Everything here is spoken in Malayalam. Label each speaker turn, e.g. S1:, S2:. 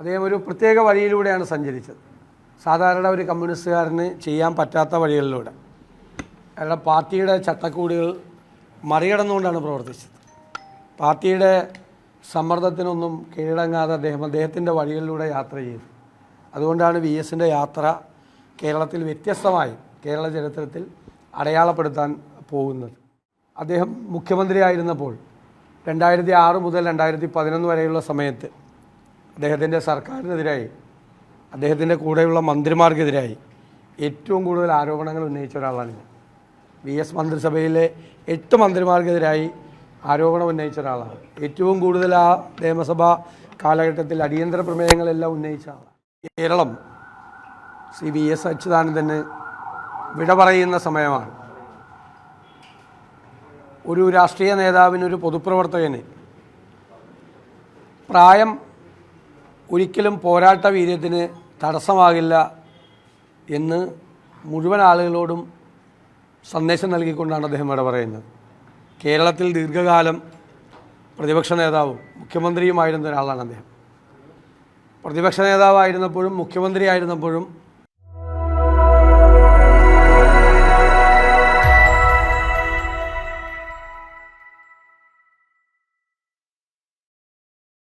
S1: അദ്ദേഹം ഒരു പ്രത്യേക വഴിയിലൂടെയാണ് സഞ്ചരിച്ചത്. സാധാരണ ഒരു കമ്മ്യൂണിസ്റ്റുകാരന് ചെയ്യാൻ പറ്റാത്ത വഴികളിലൂടെ. അയാളുടെ പാർട്ടിയുടെ ചട്ടക്കൂടുകൾ മറികടന്നുകൊണ്ടാണ് പ്രവർത്തിച്ചത്. പാർട്ടിയുടെ സമ്മർദ്ദത്തിനൊന്നും കീഴടങ്ങാതെ അദ്ദേഹം അദ്ദേഹത്തിന്റെ വഴികളിലൂടെ യാത്ര ചെയ്തു. അതുകൊണ്ടാണ് വി എസിന്റെ യാത്ര കേരളത്തിൽ വ്യത്യസ്തമായി കേരള ചരിത്രത്തിൽ അടയാളപ്പെടുത്താൻ പോകുന്നത്. അദ്ദേഹം മുഖ്യമന്ത്രിയായിരുന്നപ്പോൾ രണ്ടായിരത്തി ആറ് മുതൽ രണ്ടായിരത്തി പതിനൊന്ന് വരെയുള്ള സമയത്ത് അദ്ദേഹത്തിന്റെ സർക്കാരിനെതിരായി അദ്ദേഹത്തിന്റെ കൂടെയുള്ള മന്ത്രിമാർക്കെതിരായി ഏറ്റവും കൂടുതൽ ആരോപണങ്ങൾ ഉന്നയിച്ച ഒരാളാണ് ഞാൻ. വി എസ് മന്ത്രിസഭയിലെ എട്ട് മന്ത്രിമാർക്കെതിരായി ആരോപണം ഉന്നയിച്ച ഒരാളാണ്. ഏറ്റവും കൂടുതൽ ആ നിയമസഭാ കാലഘട്ടത്തിൽ അടിയന്തര പ്രമേയങ്ങളെല്ലാം ഉന്നയിച്ച ആളാണ്. കേരളം ശ്രീ വി എസ് അച്യുതാനന്ദന് വിട പറയുന്ന സമയമാണ്. ഒരു രാഷ്ട്രീയ നേതാവിന് ഒരു പൊതുപ്രവർത്തകന് പ്രായം ഒരിക്കലും പോരാട്ട വീര്യത്തിന് തടസ്സമാകില്ല എന്ന് മുഴുവൻ ആളുകളോടും സന്ദേശം നൽകിക്കൊണ്ടാണ് അദ്ദേഹം ഇവിടെ പറയുന്നത്. കേരളത്തിൽ ദീർഘകാലം പ്രതിപക്ഷ നേതാവും മുഖ്യമന്ത്രിയുമായിരുന്ന ഒരാളാണ് അദ്ദേഹം. പ്രതിപക്ഷ നേതാവായിരുന്നപ്പോഴും മുഖ്യമന്ത്രിയായിരുന്നപ്പോഴും